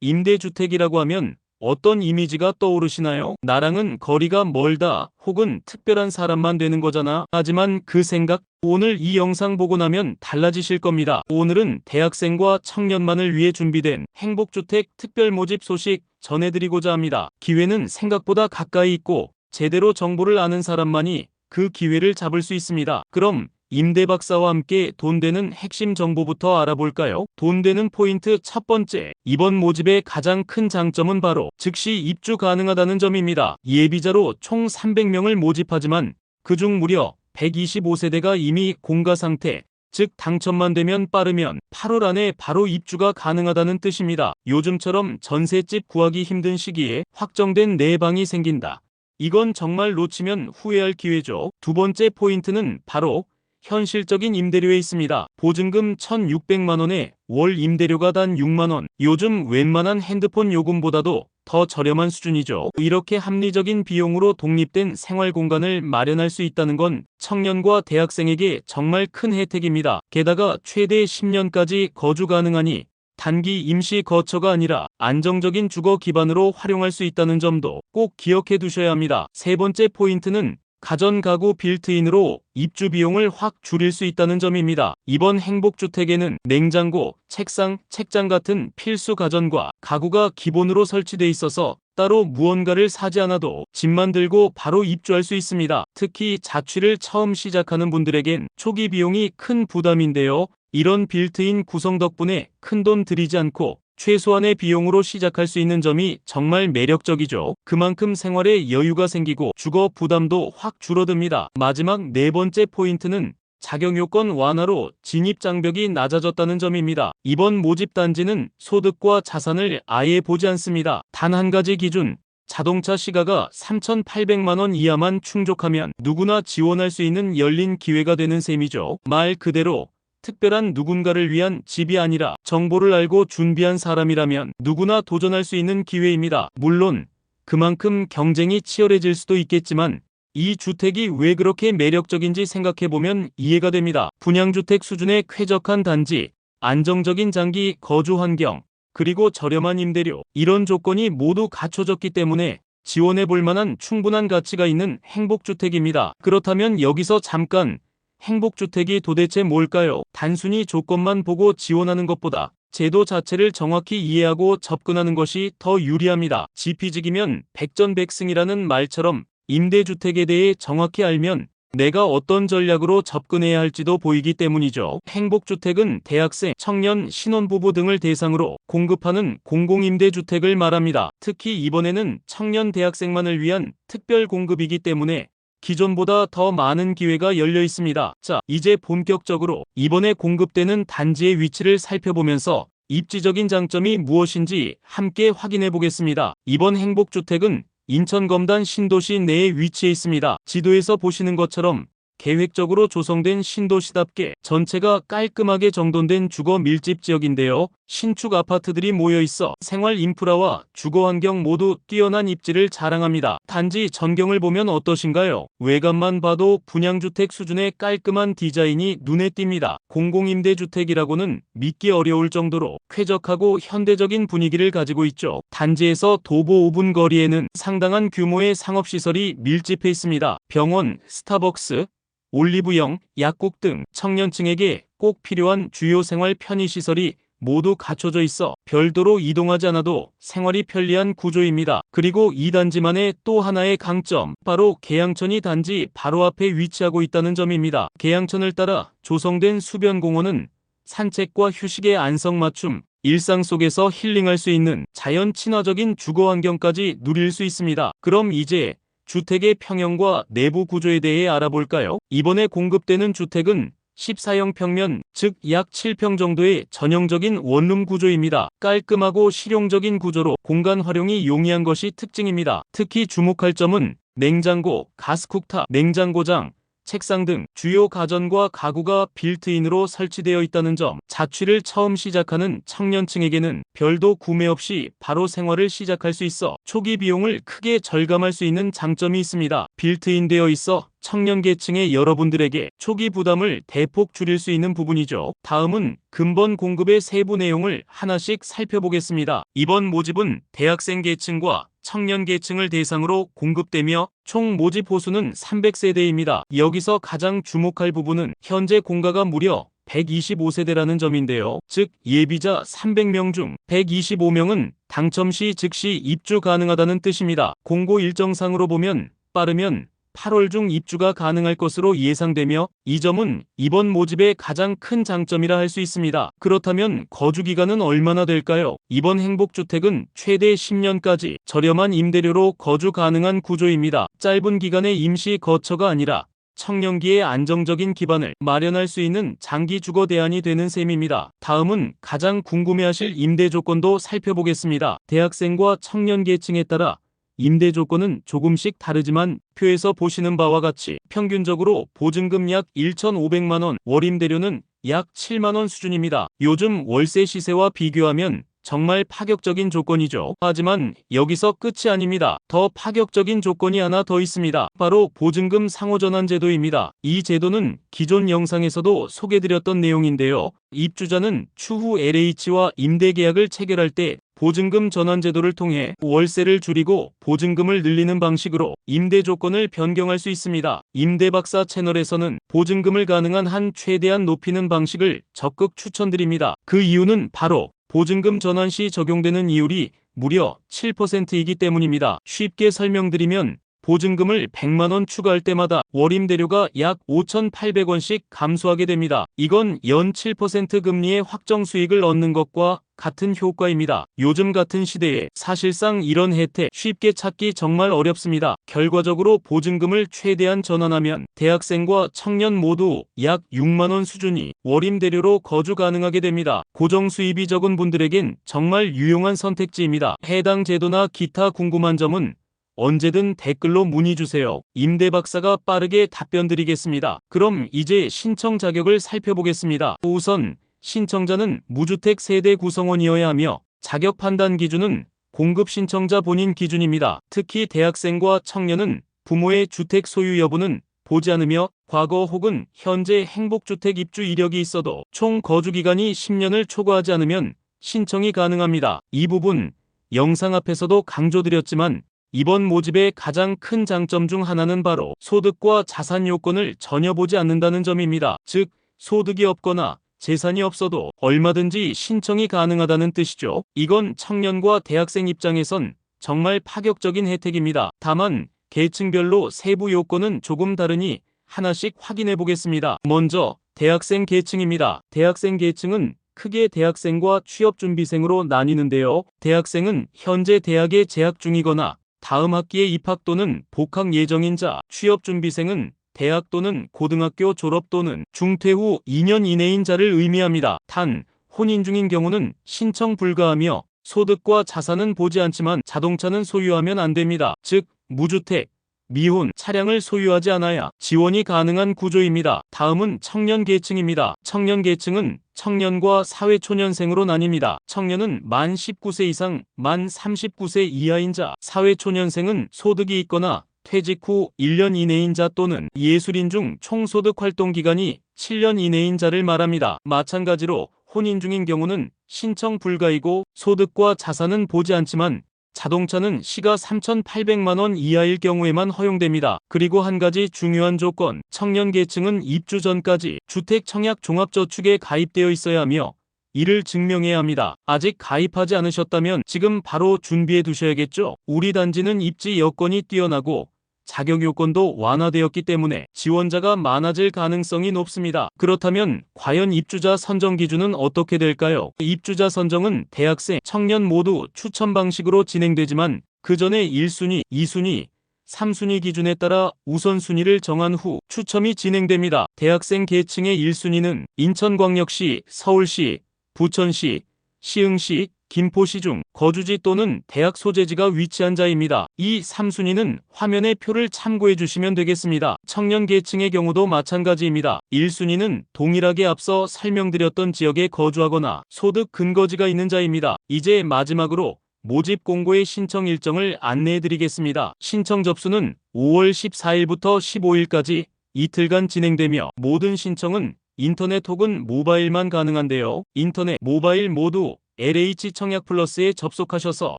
임대주택이라고 하면 어떤 이미지가 떠오르시나요? 나랑은 거리가 멀다 혹은 특별한 사람만 되는 거잖아. 하지만 그 생각 오늘 이 영상 보고 나면 달라지실 겁니다. 오늘은 대학생과 청년만을 위해 준비된 행복주택 특별 모집 소식 전해드리고자 합니다. 기회는 생각보다 가까이 있고 제대로 정보를 아는 사람만이 그 기회를 잡을 수 있습니다. 그럼 임대 박사와 함께 돈 되는 핵심 정보부터 알아볼까요? 돈 되는 포인트 첫 번째, 이번 모집의 가장 큰 장점은 바로 즉시 입주 가능하다는 점입니다. 예비자로 총 300명을 모집하지만 그중 무려 125세대가 이미 공가 상태, 즉 당첨만 되면 빠르면 8월 안에 바로 입주가 가능하다는 뜻입니다. 요즘처럼 전셋집 구하기 힘든 시기에 확정된 네 방이 생긴다. 이건 정말 놓치면 후회할 기회죠. 두 번째 포인트는 바로 현실적인 임대료에 있습니다. 보증금 1,600만원에 월 임대료가 단 6만원. 요즘 웬만한 핸드폰 요금보다도 더 저렴한 수준이죠. 이렇게 합리적인 비용으로 독립된 생활 공간을 마련할 수 있다는 건 청년과 대학생에게 정말 큰 혜택입니다. 게다가 최대 10년까지 거주 가능하니 단기 임시 거처가 아니라 안정적인 주거 기반으로 활용할 수 있다는 점도 꼭 기억해 두셔야 합니다. 세 번째 포인트는 가전 가구 빌트인으로 입주 비용을 확 줄일 수 있다는 점입니다. 이번 행복주택에는 냉장고, 책상, 책장 같은 필수 가전과 가구가 기본으로 설치돼 있어서 따로 무언가를 사지 않아도 집만 들고 바로 입주할 수 있습니다. 특히 자취를 처음 시작하는 분들에겐 초기 비용이 큰 부담인데요. 이런 빌트인 구성 덕분에 큰 돈 들이지 않고 최소한의 비용으로 시작할 수 있는 점이 정말 매력적이죠. 그만큼 생활에 여유가 생기고 주거 부담도 확 줄어듭니다. 마지막 네 번째 포인트는 자격 요건 완화로 진입 장벽이 낮아졌다는 점입니다. 이번 모집 단지는 소득과 자산을 아예 보지 않습니다. 단 한 가지 기준, 자동차 시가가 3,800만원 이하만 충족하면 누구나 지원할 수 있는 열린 기회가 되는 셈이죠. 말 그대로 특별한 누군가를 위한 집이 아니라 정보를 알고 준비한 사람이라면 누구나 도전할 수 있는 기회입니다. 물론 그만큼 경쟁이 치열해질 수도 있겠지만 이 주택이 왜 그렇게 매력적인지 생각해보면 이해가 됩니다. 분양주택 수준의 쾌적한 단지, 안정적인 장기 거주 환경, 그리고 저렴한 임대료 이런 조건이 모두 갖춰졌기 때문에 지원해 볼 만한 충분한 가치가 있는 행복주택입니다. 그렇다면 여기서 잠깐 행복주택이 도대체 뭘까요? 단순히 조건만 보고 지원하는 것보다 제도 자체를 정확히 이해하고 접근하는 것이 더 유리합니다. 지피직이면 백전백승이라는 말처럼 임대주택에 대해 정확히 알면 내가 어떤 전략으로 접근해야 할지도 보이기 때문이죠. 행복주택은 대학생, 청년, 신혼부부 등을 대상으로 공급하는 공공임대주택을 말합니다. 특히 이번에는 청년 대학생만을 위한 특별 공급이기 때문에 기존보다 더 많은 기회가 열려 있습니다. 자, 이제 본격적으로 이번에 공급되는 단지의 위치를 살펴보면서 입지적인 장점이 무엇인지 함께 확인해 보겠습니다. 이번 행복주택은 인천 검단 신도시 내에 위치해 있습니다. 지도에서 보시는 것처럼 계획적으로 조성된 신도시답게 전체가 깔끔하게 정돈된 주거 밀집 지역인데요. 신축 아파트들이 모여 있어 생활 인프라와 주거 환경 모두 뛰어난 입지를 자랑합니다. 단지 전경을 보면 어떠신가요? 외관만 봐도 분양주택 수준의 깔끔한 디자인이 눈에 띕니다. 공공임대주택이라고는 믿기 어려울 정도로 쾌적하고 현대적인 분위기를 가지고 있죠. 단지에서 도보 5분 거리에는 상당한 규모의 상업시설이 밀집해 있습니다. 병원, 스타벅스, 올리브영, 약국 등 청년층에게 꼭 필요한 주요 생활 편의시설이 모두 갖춰져 있어 별도로 이동하지 않아도 생활이 편리한 구조입니다. 그리고 이 단지만의 또 하나의 강점, 바로 계양천이 단지 바로 앞에 위치하고 있다는 점입니다. 계양천을 따라 조성된 수변공원은 산책과 휴식의 안성맞춤, 일상 속에서 힐링할 수 있는 자연 친화적인 주거 환경까지 누릴 수 있습니다. 그럼 이제 주택의 평형과 내부 구조에 대해 알아볼까요? 이번에 공급되는 주택은 14형 평면, 즉 약 7평 정도의 전형적인 원룸 구조입니다. 깔끔하고 실용적인 구조로 공간 활용이 용이한 것이 특징입니다. 특히 주목할 점은 냉장고, 가스쿡탑, 냉장고장, 책상 등 주요 가전과 가구가 빌트인으로 설치되어 있다는 점, 자취를 처음 시작하는 청년층에게는 별도 구매 없이 바로 생활을 시작할 수 있어 초기 비용을 크게 절감할 수 있는 장점이 있습니다. 빌트인 되어 있어 청년 계층의 여러분들에게 초기 부담을 대폭 줄일 수 있는 부분이죠. 다음은 근본 공급의 세부 내용을 하나씩 살펴보겠습니다. 이번 모집은 대학생 계층과 청년 계층을 대상으로 공급되며 총 모집 호수는 300세대입니다. 여기서 가장 주목할 부분은 현재 공가가 무려 125세대라는 점인데요. 즉 예비자 300명 중 125명은 당첨 시 즉시 입주 가능하다는 뜻입니다. 공고 일정상으로 보면 빠르면 8월 중 입주가 가능할 것으로 예상되며 이 점은 이번 모집의 가장 큰 장점이라 할 수 있습니다. 그렇다면 거주 기간은 얼마나 될까요? 이번 행복주택은 최대 10년까지 저렴한 임대료로 거주 가능한 구조입니다. 짧은 기간의 임시 거처가 아니라 청년기의 안정적인 기반을 마련할 수 있는 장기 주거 대안이 되는 셈입니다. 다음은 가장 궁금해하실 임대 조건도 살펴보겠습니다. 대학생과 청년 계층에 따라 임대 조건은 조금씩 다르지만 표에서 보시는 바와 같이 평균적으로 보증금 약 1,500만원, 월임대료는 약 7만원 수준입니다. 요즘 월세 시세와 비교하면 정말 파격적인 조건이죠. 하지만 여기서 끝이 아닙니다. 더 파격적인 조건이 하나 더 있습니다. 바로 보증금 상호전환 제도입니다. 이 제도는 기존 영상에서도 소개드렸던 내용인데요. 입주자는 추후 LH와 임대 계약을 체결할 때 보증금 전환 제도를 통해 월세를 줄이고 보증금을 늘리는 방식으로 임대 조건을 변경할 수 있습니다. 임대박사 채널에서는 보증금을 가능한 한 최대한 높이는 방식을 적극 추천드립니다. 그 이유는 바로 보증금 전환 시 적용되는 이율이 무려 7%이기 때문입니다. 쉽게 설명드리면 보증금을 100만원 추가할 때마다 월임대료가 약 5,800원씩 감소하게 됩니다. 이건 연 7% 금리의 확정 수익을 얻는 것과 같은 효과입니다. 요즘 같은 시대에 사실상 이런 혜택 쉽게 찾기 정말 어렵습니다. 결과적으로 보증금을 최대한 전환하면 대학생과 청년 모두 약 6만원 수준이 월임대료로 거주 가능하게 됩니다. 고정 수입이 적은 분들에겐 정말 유용한 선택지입니다. 해당 제도나 기타 궁금한 점은 언제든 댓글로 문의 주세요. 임대 박사가 빠르게 답변 드리겠습니다. 그럼 이제 신청 자격을 살펴보겠습니다. 우선 신청자는 무주택 세대 구성원이어야 하며 자격 판단 기준은 공급 신청자 본인 기준입니다. 특히 대학생과 청년은 부모의 주택 소유 여부는 보지 않으며 과거 혹은 현재 행복주택 입주 이력이 있어도 총 거주 기간이 10년을 초과하지 않으면 신청이 가능합니다. 이 부분 영상 앞에서도 강조드렸지만 이번 모집의 가장 큰 장점 중 하나는 바로 소득과 자산 요건을 전혀 보지 않는다는 점입니다. 즉, 소득이 없거나 재산이 없어도 얼마든지 신청이 가능하다는 뜻이죠. 이건 청년과 대학생 입장에선 정말 파격적인 혜택입니다. 다만 계층별로 세부 요건은 조금 다르니 하나씩 확인해 보겠습니다. 먼저 대학생 계층입니다. 대학생 계층은 크게 대학생과 취업준비생으로 나뉘는데요. 대학생은 현재 대학에 재학 중이거나 다음 학기에 입학 또는 복학 예정인 자, 취업준비생은 대학 또는 고등학교 졸업 또는 중퇴 후 2년 이내인 자를 의미합니다. 단, 혼인 중인 경우는 신청 불가하며 소득과 자산은 보지 않지만 자동차는 소유하면 안 됩니다. 즉, 무주택, 미혼, 차량을 소유하지 않아야 지원이 가능한 구조입니다. 다음은 청년 계층입니다. 청년 계층은 청년과 사회초년생으로 나뉩니다. 청년은 만 19세 이상, 만 39세 이하인 자, 사회초년생은 소득이 있거나 퇴직 후 1년 이내인 자 또는 예술인 중 총소득 활동 기간이 7년 이내인 자를 말합니다. 마찬가지로 혼인 중인 경우는 신청 불가이고 소득과 자산은 보지 않지만 자동차는 시가 3,800만원 이하일 경우에만 허용됩니다. 그리고 한 가지 중요한 조건, 청년 계층은 입주 전까지 주택 청약 종합저축에 가입되어 있어야 하며 이를 증명해야 합니다. 아직 가입하지 않으셨다면 지금 바로 준비해 두셔야겠죠. 우리 단지는 입지 여건이 뛰어나고 자격 요건도 완화되었기 때문에 지원자가 많아질 가능성이 높습니다. 그렇다면 과연 입주자 선정 기준은 어떻게 될까요? 입주자 선정은 대학생, 청년 모두 추천 방식으로 진행되지만 그 전에 1순위, 2순위, 3순위 기준에 따라 우선순위를 정한 후 추첨이 진행됩니다. 대학생 계층의 1순위는 인천광역시, 서울시, 부천시, 시흥시, 김포시 중 거주지 또는 대학 소재지가 위치한 자입니다. 이 3순위는 화면의 표를 참고해 주시면 되겠습니다. 청년 계층의 경우도 마찬가지입니다. 1순위는 동일하게 앞서 설명드렸던 지역에 거주하거나 소득 근거지가 있는 자입니다. 이제 마지막으로 모집 공고의 신청 일정을 안내해 드리겠습니다. 신청 접수는 5월 14일부터 15일까지 이틀간 진행되며 모든 신청은 인터넷 혹은 모바일만 가능한데요. 인터넷, 모바일 모두 LH 청약 플러스에 접속하셔서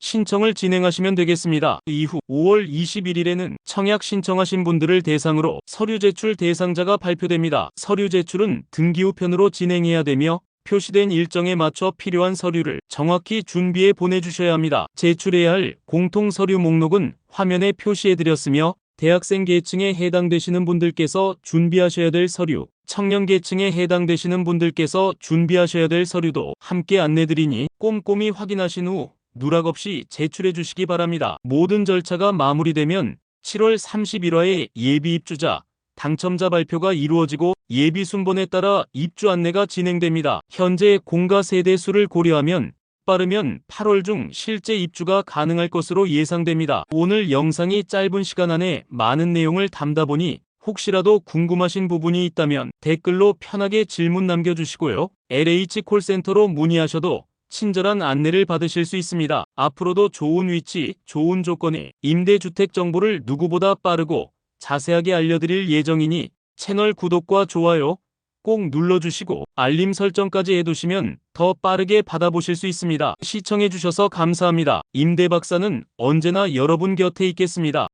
신청을 진행하시면 되겠습니다. 이후 5월 21일에는 청약 신청하신 분들을 대상으로 서류 제출 대상자가 발표됩니다. 서류 제출은 등기 우편으로 진행해야 되며 표시된 일정에 맞춰 필요한 서류를 정확히 준비해 보내주셔야 합니다. 제출해야 할 공통 서류 목록은 화면에 표시해 드렸으며 대학생 계층에 해당되시는 분들께서 준비하셔야 될 서류, 청년 계층에 해당되시는 분들께서 준비하셔야 될 서류도 함께 안내드리니 꼼꼼히 확인하신 후 누락 없이 제출해 주시기 바랍니다. 모든 절차가 마무리되면 7월 31화에 예비 입주자, 당첨자 발표가 이루어지고 예비 순번에 따라 입주 안내가 진행됩니다. 현재 공가 세대 수를 고려하면 빠르면 8월 중 실제 입주가 가능할 것으로 예상됩니다. 오늘 영상이 짧은 시간 안에 많은 내용을 담다 보니 혹시라도 궁금하신 부분이 있다면 댓글로 편하게 질문 남겨주시고요. LH 콜센터로 문의하셔도 친절한 안내를 받으실 수 있습니다. 앞으로도 좋은 위치, 좋은 조건의 임대주택 정보를 누구보다 빠르고 자세하게 알려드릴 예정이니 채널 구독과 좋아요 꼭 눌러주시고 알림 설정까지 해두시면 더 빠르게 받아보실 수 있습니다. 시청해주셔서 감사합니다. 임대박사는 언제나 여러분 곁에 있겠습니다.